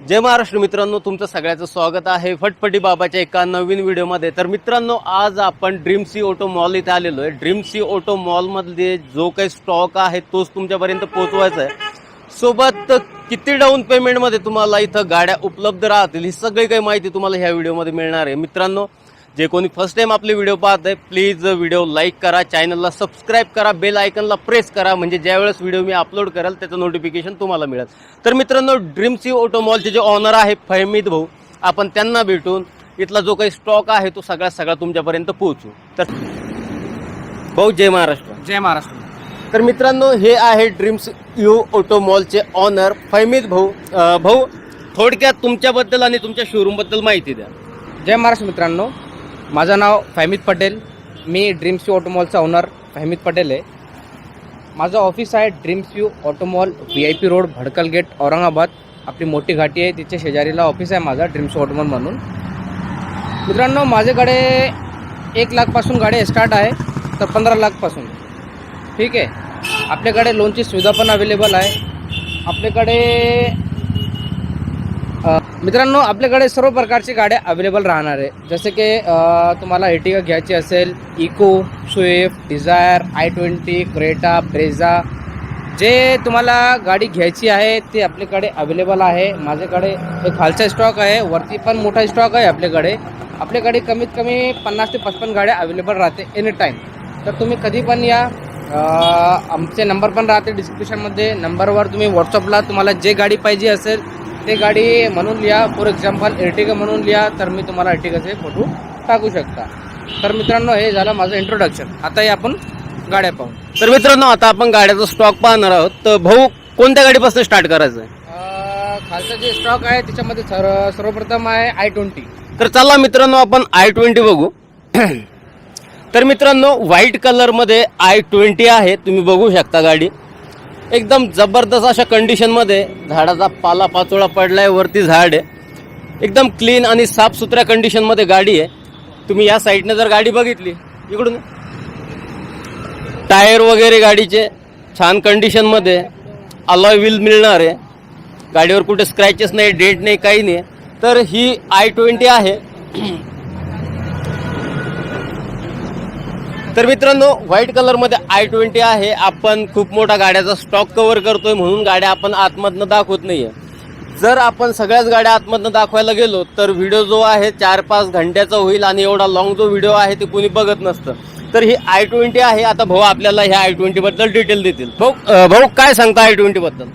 जय महाराष्ट्र मित्रांनो तुमचं सगळ्याचं स्वागत आहे फटफटी बाबाच्या एका नवीन व्हिडिओमध्ये. तर मित्रांनो आज आपण ड्रीम सी ऑटो मॉल इथे आलेलो आहे. ड्रीम सी ऑटो मॉलमध्ये जो काही स्टॉक आहे तोच तुमच्यापर्यंत पोहोचवायचा आहे. सोबत किती डाऊन पेमेंटमध्ये तुम्हाला इथं गाड्या उपलब्ध राहतील ही सगळी काही माहिती तुम्हाला ह्या व्हिडिओमध्ये मिळणार आहे. मित्रांनो जे कोणी फर्स्ट टाइम आपले व्हिडिओ पाहत आहे प्लीज व्हिडिओ लाईक करा चॅनलला सबस्क्राईब करा बेल आयकनला प्रेस करा म्हणजे ज्यावेळेस व्हिडिओ मी अपलोड कराल त्याचं नोटिफिकेशन तुम्हाला मिळेल. तर मित्रांनो ड्रीम सी ऑटो मॉलचे जे ऑनर आहे फहमीद भाऊ आपण त्यांना भेटून इथला जो काही स्टॉक आहे तो सगळा सगळा तुमच्यापर्यंत पोहोचू. तर भाऊ जय महाराष्ट्र. जय महाराष्ट्र. तर मित्रांनो हे आहे ड्रीम्स यू ऑटो मॉलचे ऑनर फैमीद भाऊ. भाऊ थोडक्यात तुमच्याबद्दल आणि तुमच्या शोरूमबद्दल माहिती द्या. जय महाराष्ट्र मित्रांनो. माझं नाव फहमीद पटेल. मी ड्रीम्स यू ऑटोमॉलचा ओनर फहमीद पटेल आहे. माझं ऑफिस आहे dreams U auto mall V I P road Bhadkal gate Aurangabad. आपली मोठी घाटी आहे तिच्या शेजारीला ऑफिस आहे माझा ड्रीम्स यू ऑटोमॉल म्हणून. मित्रांनो माझ्याकडे एक लाखपासून गाडी स्टार्ट आहे तर पंधरा लाखपासून ठीक आहे. आपल्याकडे लोनची सुविधा पण अवेलेबल आहे. आपल्याकडे मित्रांनो आपल्याकडे सर्व प्रकारची गाड्या अवेलेबल राहणार आहे. जसे की तुम्हाला एटिगा घ्यायची असेल Eeco Swift Dzire I twenty Creta Brezza जे तुम्हाला गाडी घ्यायची आहे ते आपल्याकडे अवेलेबल आहे. माझ्याकडे एक खालचा स्टॉक आहे वरती पण मोठा स्टॉक आहे आपल्याकडे. आपल्याकडे कमीत कमी पन्नास ते पचपन गाड्या अवेलेबल राहते एनी टाईम तर तुम्ही कधी पण या आमचे नंबर पण राहते डिस्क्रिप्शनमध्ये नंबरवर तुम्ही व्हॉट्सअपला तुम्हाला जे गाडी पाहिजे असेल ते गाडी म्हणून लिहा. फॉर एक्झाम्पल एर्टिगा म्हणून लिहा. तर मी तुम्हाला एर्टिगाचे फोटो टाकू शकता. तर मित्रांनो हे झालं माझं इंट्रोडक्शन आता हे आपण गाड्या पाहू. तर मित्रांनो आता आपण गाड्याचा स्टॉक पाहणार आहोत. तर भाऊ कोणत्या गाडीपासून स्टार्ट करायचं आहे खालचा जे स्टॉक आहे त्याच्यामध्ये सर्व सर्वप्रथम आहे आय ट्वेंटी तर चला मित्रांनो आपण आय ट्वेंटी बघू. तर मित्रांनो व्हाईट कलरमध्ये आय ट्वेंटी आहे. तुम्ही बघू शकता गाडी. एकदम जबरदस्त अशा कंडिशनमध्ये झाडाचा पाला पाचोळा पडलाय वरती झाड आहे. एकदम क्लीन आणि साफसुथऱ्या कंडिशनमध्ये गाडी आहे. तुम्ही या साईडने जर गाडी बघितली इकडून. टायर वगैरे गाडीचे छान कंडिशनमध्ये अलॉय व्हील मिळणार आहे. गाडीवर कुठे स्क्रॅचेस नाही डेंट नाही काही नाही. तर ही आय ट्वेंटी आहे. तर मित्रांनो व्हाईट कलरमध्ये आय ट्वेंटी आहे. आपण खूप मोठा गाड्याचा स्टॉक कव्हर करतोय म्हणून गाड्या आपण आतमधनं दाखवत नाहीये. जर आपण सगळ्याच गाड्या आतमधनं दाखवायला गेलो तर व्हिडिओ जो आहे चार पाच घंट्याचा होईल आणि एवढा लॉंग जो व्हिडिओ आहे ते कुणी बघत नसतं. तर ही आय ट्वेंटी आहे. आता भाऊ आपल्याला ह्या आय ट्वेंटी बद्दल डिटेल देतील. भाऊ भाऊ काय सांगता आय ट्वेंटी बद्दल?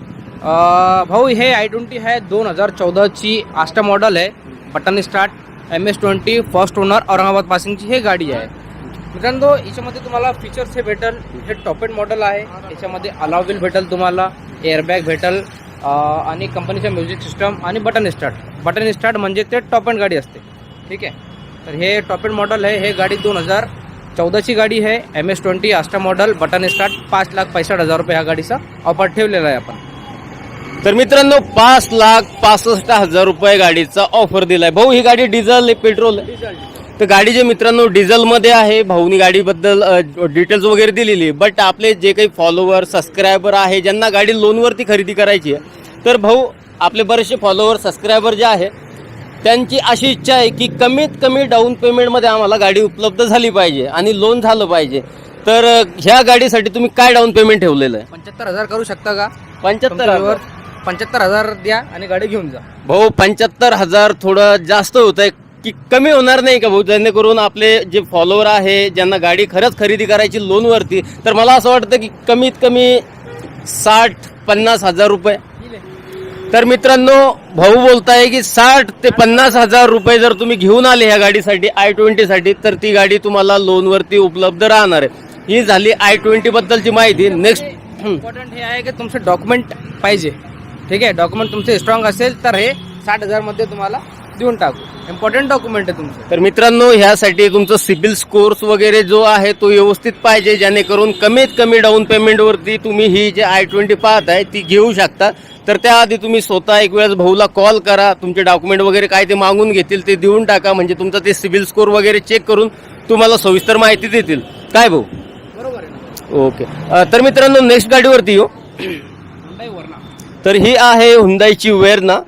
भाऊ हे आय ट्वेंटी आहे दोन हजार चौदाची आस्टा मॉडल आहे. Button start M S twenty first owner Aurangabad पासिंगची हे गाडी आहे. मित्रांनो याच्यामध्ये तुम्हाला फीचर्स हे भेटल. हे टॉप एंड मॉडेल आहे. याच्यामध्ये अलाव व्हील भेटल तुम्हाला एअरबॅग भेटल आणि कंपनीचा म्युझिक सिस्टम आणि बटन स्टार्ट बटन स्टार्ट म्हणजे ते टॉप एंड गाडी असते. ठीक आहे? तर हे टॉप एंड मॉडेल आहे. हे गाडी दोन हजार चौदाची गाडी आहे. M S twenty Asta model button start पाच लाख पैसष्ट हजार रुपये ह्या गाडीचा ऑफर ठेवलेला आहे आपण. तर मित्रांनो पाच लाख पासष्ट हजार रुपये गाडीचा ऑफर दिलाय. भाऊ ही गाडी डिझेल आहे पेट्रोल आहे तर गाडी जे मित्रांनो डिझेलमध्ये आहे भाऊनी गाडीबद्दल डिटेल्स वगैरे दिलेली बट आपले जे काही फॉलोवर सबस्क्रायबर आहे ज्यांना गाडी लोनवरती खरेदी करायची आहे तर भाऊ आपले बरेचसे फॉलोवर सबस्क्रायबर जे आहे त्यांची अशी इच्छा आहे की कमीत कमी डाऊन पेमेंटमध्ये आम्हाला गाडी उपलब्ध झाली पाहिजे आणि लोन झालं पाहिजे. तर ह्या गाडीसाठी तुम्ही काय डाऊन पेमेंट ठेवलेलं आहे? पंच्याहत्तर हजार करू शकता का? पंच्याहत्तर हजार? पंच्याहत्तर हजार द्या आणि गाडी घेऊन जा. भाऊ पंच्याहत्तर हजार थोडं जास्त होत आहे की कमी होणार नाही का भाऊ? जेणेकरून आपले जे फॉलोवर आहे ज्यांना गाडी खरंच खरेदी करायची लोनवरती तर मला असं वाटतं की कमीत कमी साठ पन्नास हजार रुपये. तर मित्रांनो भाऊ बोलताय की साठ ते पन्नास हजार रुपये जर तुम्ही घेऊन आले ह्या गाडीसाठी आय ट्वेंटीसाठी तर ती गाडी तुम्हाला लोनवरती उपलब्ध राहणार आहे. ही झाली आय ट्वेंटी बद्दलची माहिती. नेक्स्ट इम्पॉर्टंट हे आहे की तुमचे डॉक्युमेंट पाहिजे. ठीक आहे? डॉक्युमेंट तुमचे स्ट्रॉंग असेल तर हे साठ हजारमध्ये तुम्हाला देऊन टाकू. इम्पॉर्टंट डॉक्युमेंट आहे तुमचे. तर मित्रांनो ह्यासाठी तुमचं सिबिल स्कोर्स वगैरे जो आहे तो व्यवस्थित पाहिजे जेणेकरून कमीत कमी डाऊन पेमेंटवरती तुम्ही ही जे आय ट्वेंटी पाहत आहे ती घेऊ शकता. तर त्याआधी तुम्ही स्वतः एक वेळेस भाऊला कॉल करा तुमचे डॉक्युमेंट वगैरे काय ते मागून घेतील ते देऊन टाका. म्हणजे तुमचं ते सिबिल स्कोर वगैरे चेक करून तुम्हाला सविस्तर माहिती देतील. काय भाऊ? बरोबर आहे. ओके. तर मित्रांनो नेक्स्ट गाडीवरती येऊ. तर ही आहे हुंदाईची वेरना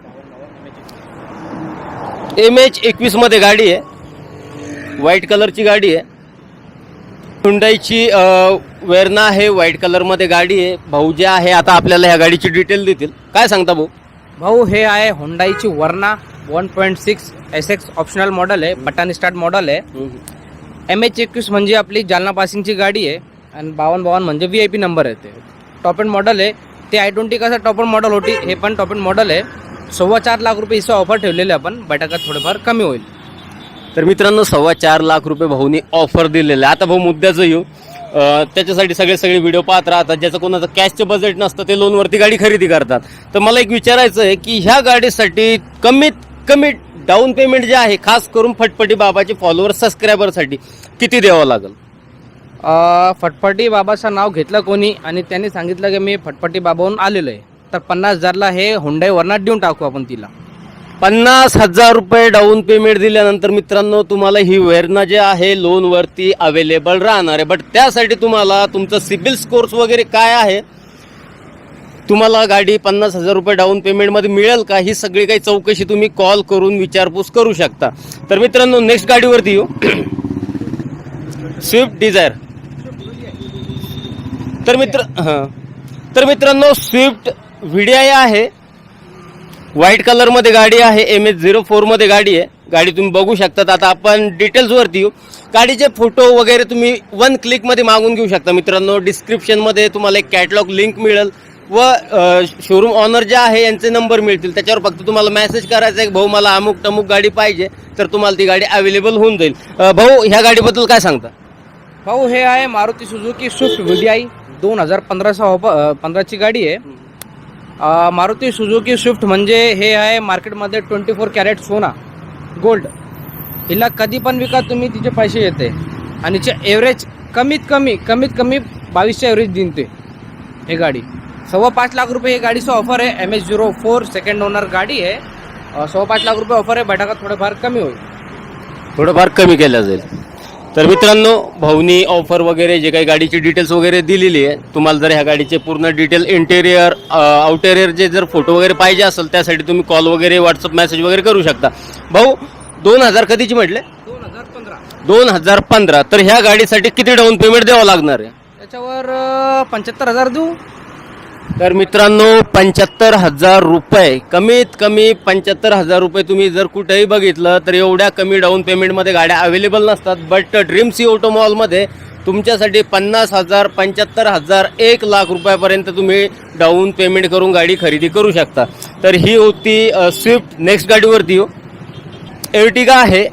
एम एच एकवीसमध्ये गाडी आहे. व्हाईट कलरची गाडी आहे. हुंडाईची वेरणा आहे व्हाईट कलरमध्ये गाडी आहे. भाऊ जे आहे आता आपल्याला ह्या गाडीची डिटेल देतील. काय सांगता भाऊ? भाऊ हे आहे होंडाईची Verna one point six S X optional model आहे. बटन स्टार्ट मॉडेल आहे. एम एच एकवीस म्हणजे आपली जालना पासिंगची गाडी आहे. आणि बावन्न बावन्न म्हणजे व्ही आय पी नंबर आहे ते. टॉप एंड मॉडेल आहे. ते आय ट्वेंटी कसं टॉप एंड मॉडेल होती हे पण टॉप एंड मॉडेल आहे. सव्वा चार लाख रुपये इसं ऑफर ठेवलेले आपण. बैठकात थोडंफार कमी होईल. तर मित्रांनो सव्वा चार लाख रुपये भाऊनी ऑफर दिलेलं. आहे आता भाऊ मुद्द्याचं येऊ. त्याच्यासाठी सगळे सगळे व्हिडिओ पाहत राहतात. ज्याचं कोणाचं कॅशचं बजेट नसतं ते लोनवरती गाडी खरेदी करतात. तर मला एक विचारायचं आहे की ह्या गाडीसाठी कमीत कमी डाऊन पेमेंट जे आहे खास करून फटफटी बाबाचे फॉलोअर सबस्क्रायबरसाठी किती द्यावं लागेल? फटफटी बाबाचं नाव घेतलं कोणी आणि त्यांनी सांगितलं की मी फटफटी बाबाहून आलेलो आहे. तर पन्नास हजारला हे हुंडाई वरणात देऊन टाकू आपण तिला. पन्नास हजार रुपये डाऊन पेमेंट दिल्यानंतर मित्रांनो तुम्हाला ही वेरणा जे आहे लोनवरती अवेलेबल राहणार आहे. बट त्यासाठी तुम्हाला तुमचं सिबिल स्कोर्स वगैरे काय आहे? तुम्हाला गाडी पन्नास हजार रुपये डाऊन पेमेंटमध्ये मिळेल का? ही सगळी काही चौकशी तुम्ही कॉल करून विचारपूस करू शकता. तर मित्रांनो नेक्स्ट गाडीवरती येऊ. स्विफ्ट डिझायर तर मित्र हां. तर मित्रांनो स्विफ्ट व्हिडिआय आहे. व्हाईट कलरमध्ये गाडी आहे. एम एच झिरो फोरमध्ये गाडी आहे. गाडी तुम्ही बघू शकतात. आता आपण डिटेल्सवरती येऊ. गाडीचे फोटो वगैरे तुम्ही वन क्लिकमध्ये मागून घेऊ शकता. मित्रांनो डिस्क्रिप्शनमध्ये तुम्हाला एक कॅटलॉग लिंक मिळेल व शोरूम ऑनर जे आहे यांचे नंबर मिळतील. त्याच्यावर फक्त तुम्हाला मेसेज करायचा आहे भाऊ मला अमुक टमुक गाडी पाहिजे तर तुम्हाला ती गाडी अवेलेबल होऊन जाईल. भाऊ ह्या गाडीबद्दल काय सांगता? भाऊ हे आहे मारुती सुझुकी स्विफ्ट व्हिडीआय दोन हजार पंधराचा पंधराची गाडी आहे. मारुती सुझुकी स्विफ्ट म्हणजे हे आहे मार्केटमध्ये ट्वेंटी फोर कॅरेट सोना गोल्ड. हिला कधी पण विका तुम्ही तिचे पैसे येते. आणि तिचे एव्हरेज कमीत कमी कमीत कमी बावीसच्या एव्हरेज दिनते हे गाडी. सव्वा पाच लाख रुपये ही गाडीचं ऑफर आहे. M H zero four second owner गाडी आहे. सव्वा पाच लाख रुपये ऑफर आहे. बैठकात थोडंफार कमी होईल. थोडंफार कमी केलं जाईल. तर मित्रांनो भाऊनी ऑफर वगैरे जे काही गाडीची डिटेल्स वगैरे दिलेली आहे तुम्हाला जर ह्या गाडीचे पूर्ण डिटेल इंटेरियर आउटेरियर जे जर फोटो वगैरे पाहिजे असेल त्यासाठी तुम्ही कॉल वगैरे व्हॉट्सअप मेसेज वगैरे करू शकता. भाऊ दोन हजार कधीची म्हटले? दोन हजार पंधरा. दोन हजार पंधरा तर ह्या गाडीसाठी किती डाऊन पेमेंट द्यावं लागणार आहे? त्याच्यावर पंच्याहत्तर हजार देऊ. तर मित्रांनो पंच्याहत्तर हजार रुपये कमीत कमी पंच्याहत्तर हजार रुपये तुम्ही जर कुठेही बघितलं तर एवढ्या कमी डाऊन पेमेंटमध्ये गाड्या अवेलेबल नसतात. बट ड्रीम सी ऑटो मॉलमध्ये तुमच्यासाठी पन्नास हजार पंच्याहत्तर हजार एक लाख रुपयापर्यंत तुम्ही डाऊन पेमेंट करून गाडी खरेदी करू शकता. तर ही होती स्विफ्ट नेक्स्ट गाडीवरती. येऊ एर्टिगा आहे.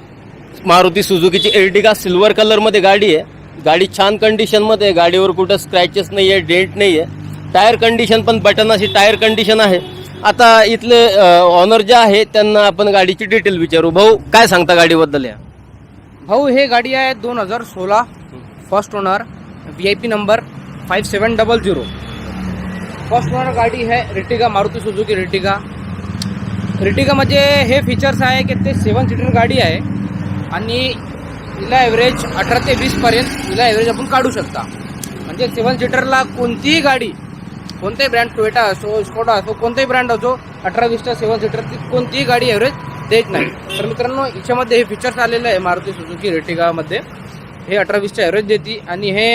मारुती सुझुकीची एर्टिगा सिल्वर कलरमध्ये गाडी आहे. गाडी छान कंडिशनमध्ये आहे. गाडीवर कुठं स्क्रॅचेस नाही आहे डेंट नाही आहे टायर कंडिशन पण बटन अशी टायर कंडिशन आहे. आता इथले ऑनर जे आहे त्यांना आपण गाडीची डिटेल विचारू. भाऊ काय सांगता गाडीबद्दल या? भाऊ हे गाडी आहे दोन हजार सोळा first owner V I P number five seven double zero first owner गाडी आहे रिटिगा मारुती सुझुकी रिटिगा. रिटिगामध्ये म्हणजे हे फीचर्स आहे की ते सेवन सीटर गाडी आहे. आणि हिला ॲव्हरेज अठरा ते वीसपर्यंत हिला ॲव्हरेज आपण काढू शकता. म्हणजे सेवन सीटरला कोणतीही गाडी कोणताही ब्रँड टोयटा असो स्कोडा असो कोणताही ब्रँड असो अठरा वीसच्या सेवन सीटरची कोणतीही गाडी ॲव्हरेज देत नाही. तर मित्रांनो याच्यामध्ये हे फीचर्स आलेलं आहे मारुती सुझुकी रेटिगामध्ये हे अठरा वीसच्या ॲव्हरेज देते आणि हे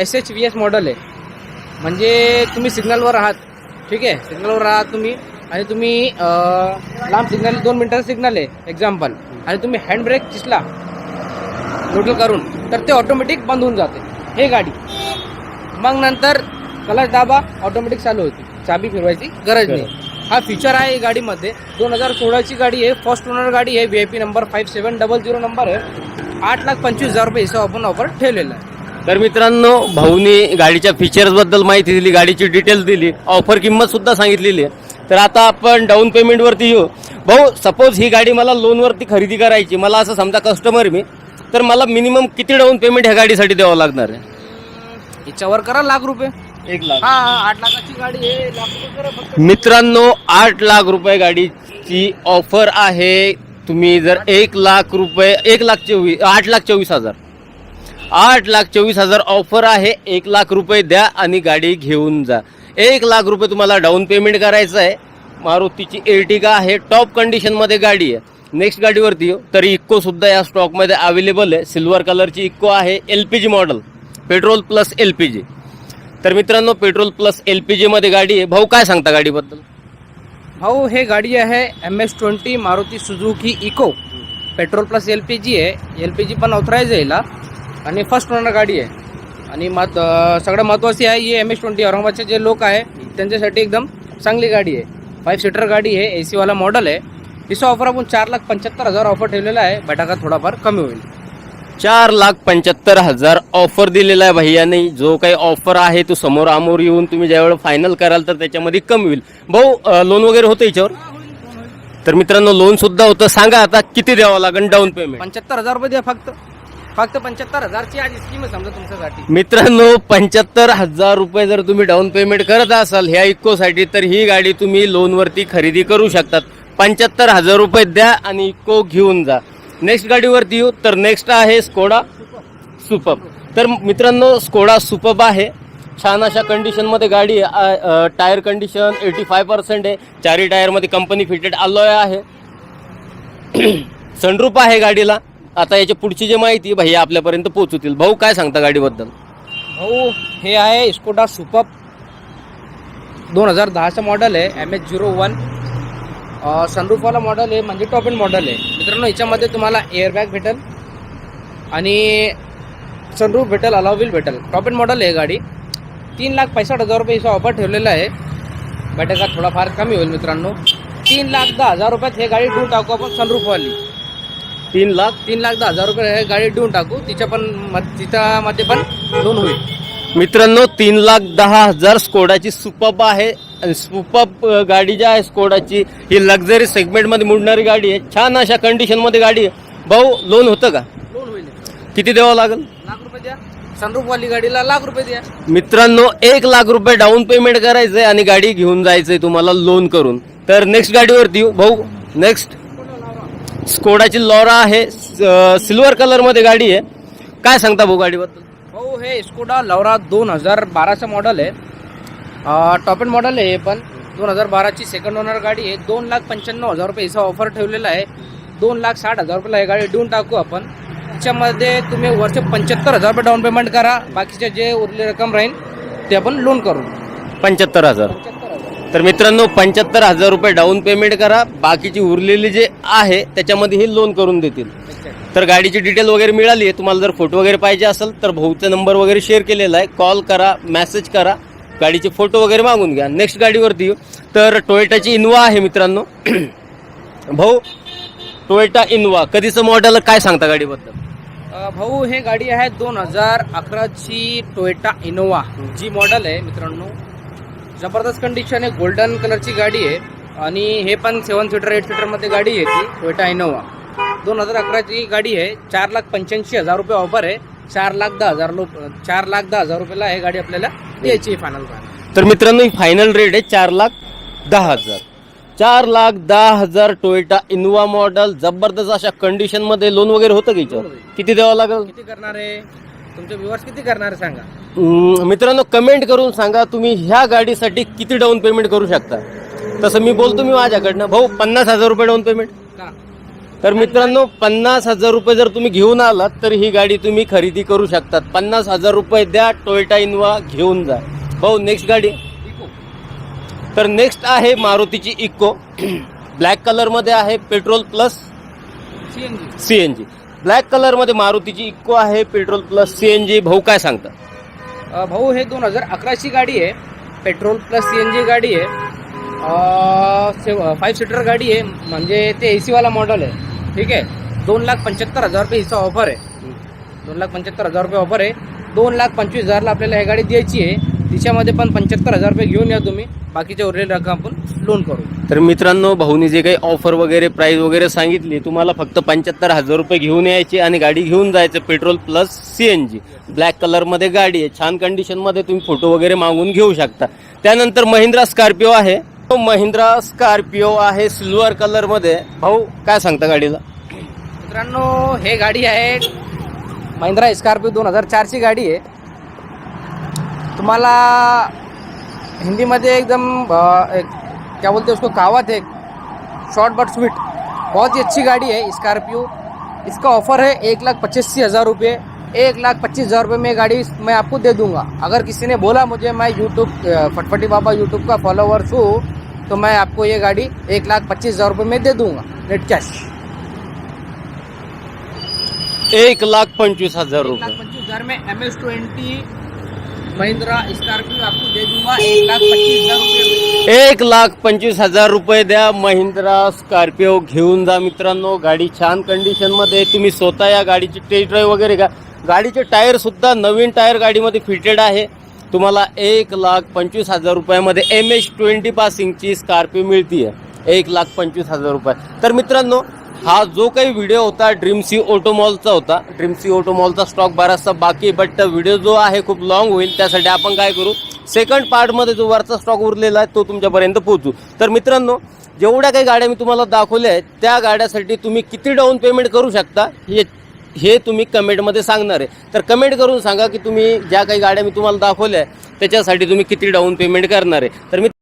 S H V S model आहे. म्हणजे तुम्ही सिग्नलवर आहात. ठीक आहे? सिग्नलवर आहात तुम्ही आणि तुम्ही लांब सिग्नल दोन मिनिटाचं सिग्नल आहे एक्झाम्पल आणि तुम्ही हँड ब्रेक चिसला न्यूट्रल करून. तर ते ऑटोमॅटिक बंद होऊन जाते. हे गाडी. मग नंतर क्लच दाबा ऑटोमॅटिक चालू होते. चाबी फिरवायची गरज नाही. हा फीचर आहे या गाडीमध्ये. दोन हजार सोळाची गाडी आहे. फर्स्ट ओनर गाडी आहे. V I P number five seven double zero number आहे. आठ लाख पंचवीस हजार रुपये हिशोब आपण ऑफर ठेवलेला आहे. तर मित्रांनो भाऊनी गाडीच्या फीचर्सबद्दल माहिती दिली गाडीची डिटेल्स दिली ऑफर किंमत सुद्धा सांगितलेली आहे. तर आता आपण डाऊन पेमेंट वरती येऊ. भाऊ सपोज ही गाडी मला लोनवरती खरेदी करायची मला असं समजा कस्टमर मी तर मला मिनिमम किती डाऊन पेमेंट ह्या गाडीसाठी द्यावं लागणार आहे? याच्यावर करा लाख रुपये. एक लाख. हा आठ लाखाची गाडी आहे लाख रुपये करा फक्त. मित्रांनो आठ लाख रुपये गाडीची ऑफर आहे. तुम्ही जर एक लाख रुपये एक लाख चोवीस आठ लाख चोवीस हजार. आठ लाख चोवीस हजार ऑफर आहे. एक लाख रुपये द्या आणि गाडी घेऊन जा. एक लाख रुपये तुम्हाला डाऊन पेमेंट करायचं आहे. मारुतीची एर्टिगा आहे. टॉप कंडिशनमध्ये गाडी आहे. नेक्स्ट गाडीवरती येऊ तर इक्को सुद्धा या स्टॉकमध्ये अवेलेबल आहे. सिल्वर कलरची इक्को आहे. L P G model. Petrol plus L P G. तर मित्रांनो पेट्रोल प्लस एल पी जीमध्ये गाडी आहे. भाऊ काय सांगता गाडीबद्दल? भाऊ हे गाडी आहे M S twenty Maruti Suzuki Eeco. Petrol plus L P G आहे. एल पी जी पण ऑथराईज आहे हिला. आणि फर्स्ट ओनर गाडी आहे. आणि मत सगळं सगळ्यात महत्त्वाची आहे ही एम एस ट्वेंटी औरंगाबादचे जे लोक आहे त्यांच्यासाठी एकदम चांगली गाडी आहे. फाईव्ह सीटर गाडी आहे ए सीवाला मॉडल आहे. तिचं ऑफर आपण चार लाख पंच्याहत्तर हजार ऑफर ठेवलेला आहे. बटाका थोडाफार कमी होईल. चार लाख पंच्याहत्तर हजार ऑफर दिलेला आहे भैयाने जो काही ऑफर आहे तो समोर आमोर येऊन तुम्ही ज्यावेळेला फायनल कराल तर त्याच्यामध्ये कमी होईल. भाऊ लोन वगैरे होतं याच्यावर? तर मित्रांनो लोन सुद्धा होतं. सांगा आता किती द्यावं लागेल डाऊन पेमेंट पंच्याहत्तर हजार रुपये द्या फक्त. फक्त पंच्याहत्तर हजारची आज स्कीम आहे समजा तुमच्यासाठी. मित्रांनो पंच्याहत्तर हजार रुपये जर तुम्ही डाऊन पेमेंट करत असाल ह्या इकोसाठी तर ही गाडी तुम्ही लोनवरती खरेदी करू शकतात. पंच्याहत्तर हजार रुपये द्या आणि इको घेऊन जा. नेक्स्ट गाडीवरती येऊ तर नेक्स्ट आहे स्कोडा सुपब तर मित्रांनो स्कोडा सुपब आहे. छान अशा कंडिशनमध्ये गाडी tyre condition eighty five percent आहे. चारही टायरमध्ये कंपनी फिटेड आलोय आहे. सनरूप आहे गाडीला. आता याची पुढची जी माहिती भैया आपल्यापर्यंत पोहोचवतील भाऊ काय सांगता गाडीबद्दल? भाऊ हे आहे स्कोडा सुपब दोन हजार दहाचं मॉडेल आहे एम एच झिरो वन सनरूफवाला मॉडेल आहे म्हणजे टॉप एंड मॉडेल आहे. मित्रांनो याच्यामध्ये तुम्हाला एअरबॅग भेटेल आणि सनरूफ भेटेल अलाव्हिल भेटेल. टॉप एंड मॉडेल आहे गाडी. तीन लाख पैसष्ट हजार रुपये हिचा ऑफर ठेवलेला आहे. बटाका थोडाफार कमी होईल मित्रांनो. तीन लाख दहा हजार रुपयात हे गाडी देऊन टाकू आपण सनरूफवाली तीन लाख? तीन लाख दहा हजार रुपये हे गाडी देऊन टाकू. तिच्या पण मध- तिच्यामध्ये पण लोन होईल. मित्रांनो तीन लाख दहा हजार स्कोडाची सुपब आहे. आणि सुपब गाडी जी आहे स्कोडाची ही लक्झरी सेगमेंटमध्ये मुडणारी गाडी आहे. छान अशा कंडिशनमध्ये गाडी आहे. भाऊ लोन होतं का? लोन होईल. किती द्यावं लागेल? लाख रुपये द्या. सनरूफवाली गाडीला लाख रुपये द्या. मित्रांनो एक लाख रुपये डाऊन पेमेंट करायचंय आणि गाडी घेऊन जायचंय तुम्हाला लोन करून. तर नेक्स्ट गाडीवरती येऊ. भाऊ नेक्स्ट स्कोडाची लॉरा आहे. सिल्वर कलरमध्ये गाडी आहे. काय सांगता भाऊ गाडीबद्दल? हो हे स्कोडा लवरा दोन हजार बाराचं मॉडेल आहे. टॉप एंड मॉडेल आहे हे पण. दोन हजार बाराची सेकंड ओनर गाडी आहे. दोन लाख पंच्याण्णव हजार रुपये हिचा ऑफर ठेवलेला आहे. दोन लाख साठ हजार रुपयाला ही गाडी देऊन टाकू आपण. त्याच्यामध्ये तुम्ही वरचे पंच्याहत्तर हजार रुपये डाऊन पेमेंट करा. बाकीचे जे उरले रक्कम राहील ते आपण लोन करू. पंच्याहत्तर हजार. तर मित्रांनो पंच्याहत्तर हजार रुपये डाऊन पेमेंट करा. बाकीची उरलेली जे आहे त्याच्यामध्ये हे लोन करून देतील. तर गाडीची डिटेल वगैरे मिळाली. आहे तुम्हाला जर फोटो वगैरे पाहिजे असेल तर भाऊचा नंबर वगैरे शेअर केलेला आहे. कॉल करा मेसेज करा. गाडीचे फोटो वगैरे मागून घ्या. नेक्स्ट गाडीवरती येऊ. तर टोयोटाची इनोवा आहे मित्रांनो. भाऊ टोयोटा इनोवा. कधीचं मॉडेल काय सांगता गाडीबद्दल? भाऊ हे गाडी आहे दोन हजार अकराची टोयोटा इनोवा. जी मॉडेल आहे मित्रांनो जबरदस्त कंडिशन आहे. गोल्डन कलरची गाडी आहे. आणि हे पण सेवन सीटर एट सीटरमध्ये गाडी आहे ती टोयोटा इनोवा. दोन हजार अकराची गाडी आहे. चार लाख पंच्याऐंशी हजार रुपये ऑफर आहे. चार लाख दहा हजार लोक चार लाख दहा हजार रुपयाला हे गाडी आपल्याला द्यायची आहे फायनल तर मित्रांनो ही फायनल रेट आहे. चार लाख दहा हजार. चार लाख दहा हजार टोयोटा इनोवा मॉडेल जबरदस्त अशा कंडिशनमध्ये लोन वगैरे होतं का याच्यावर? किती द्यावं लागेल? किती करणार आहे? तुमचे व्ह्युअर्स किती करणार आहे सांगा. मित्रांनो कमेंट करून सांगा तुम्ही ह्या गाडीसाठी किती डाऊन पेमेंट करू शकता. तसं मी बोलतो मी माझ्याकडनं. भाऊ पन्नास हजार रुपये डाऊन पेमेंट तर मित्रांनो पन्नास हजार रुपये जर तुम्ही घेऊन आलात तर ही गाडी तुम्ही खरेदी करू शकतात. पन्नास हजार रुपये द्या टोयोटा इनोवा घेऊन जा. भाऊ नेक्स्ट गाडी. तर नेक्स्ट आहे मारुतीची इको. ब्लॅक कलरमध्ये आहे petrol plus C N G black कलरमध्ये मारुतीची इको आहे petrol plus C N G भाऊ काय सांगता? भाऊ हे दोन हजार अकराची गाडी आहे. Petrol plus C N G गाडी आहे. फाईव्ह सीटर गाडी आहे. म्हणजे ते ए सीवाला मॉडेल आहे. ठीक आहे? दोन लाख पंच्याहत्तर हजार रुपये हिचा ऑफर आहे. दोन लाख पंच्याहत्तर हजार रुपये ऑफर आहे. दोन लाख पंचवीस हजारला आपल्याला ही गाडी द्यायची आहे. तिच्यामध्ये पण पंच्याहत्तर हजार रुपये घेऊन या तुम्ही. बाकीच्या उरलेली रक्कम आपण लोन करू. तर मित्रांनो भाऊनी जे काही ऑफर वगैरे प्राइस वगैरे सांगितली तुम्हाला फक्त पंच्याहत्तर हजार रुपये घेऊन यायची आणि गाडी घेऊन जायचं पेट्रोल प्लस सीएनजी ब्लॅक कलरमध्ये गाडी आहे. छान कंडिशनमध्ये तुम्ही फोटो वगैरे मागून घेऊ शकता. त्यानंतर महिंद्रा स्कॉर्पिओ आहे. महिंद्रा स्कॉर्पिओ आहे सिल्वर कलरमध्ये. भाऊ काय सांगता गाडीला? मित्रांनो हे गाडी आहे महिंद्रा स्कॉर्पिओ दोन हजार चारची गाडी आहे. तुम्हाला हिंदीमध्ये एकदम एक क्या बोलते उसको कावत है शॉर्ट बट स्वीट बहुत ही अच्छी गाड़ी है स्कॉर्पियो इसका ऑफर है एक लाख पच्चीस हज़ार रुपये. एक लाख पच्चीस हज़ार रुपये में गाड़ी मैं आपको दे दूंगा. अगर किसी ने बोला मुझे मैं यूट्यूब फटफटी बाबा यूट्यूब का फॉलोवर्स हूँ तो मैं आपको ये गाड़ी एक लाख पच्चीस हज़ार रुपये में दे दूंगा नेट कैश एक लाख पंचवीस हजार एक लाख रुपये पच्चीस हज़ार में M S twenty Mahindra Scorpio आपको दे दूंगा एक लाख पच्चीस हज़ार रुपये एक लाख पंचवीस हजार रुपये द्या महिंद्रा स्कॉर्पिओ घेऊन जा मित्रांनो गाडी छान कंडिशनमध्ये आहे. तुम्ही स्वतः या गाडीची टेस्ट ड्राईव्ह वगैरे का गाडीचे टायर सुद्धा नवीन टायर गाडीमध्ये फिटेड आहे. तुम्हाला एक लाख पंचवीस हजार रुपयामध्ये एम एच ट्वेंटी पासिंगची स्कॉर्पिओ आहे एक लाख पंचवीस हजार रुपये. तर मित्रांनो हा जो काही व्हिडिओ होता ड्रीम सी ऑटोमॉलचा होता ड्रीम सी ऑटोमॉलचा स्टॉक बराचसा बाकी बट व्हिडिओ जो आहे खूप लॉंग होईल त्यासाठी आपण काय करू? सेकंड पार्टमध्ये जो वरचा स्टॉक उरलेला आहे तो तुमच्यापर्यंत पोहोचू. तर मित्रांनो जेवढ्या काही गाड्या मी तुम्हाला दाखवल्या आहेत त्या गाड्यासाठी तुम्ही किती डाऊन पेमेंट करू शकता हे हे तुम्ही कमेंटमध्ये सांगणार आहे. तर कमेंट करून सांगा की तुम्ही ज्या काही गाड्या मी तुम्हाला दाखवल्या त्याच्यासाठी तुम्ही किती डाऊन पेमेंट करणार आहे. तर मी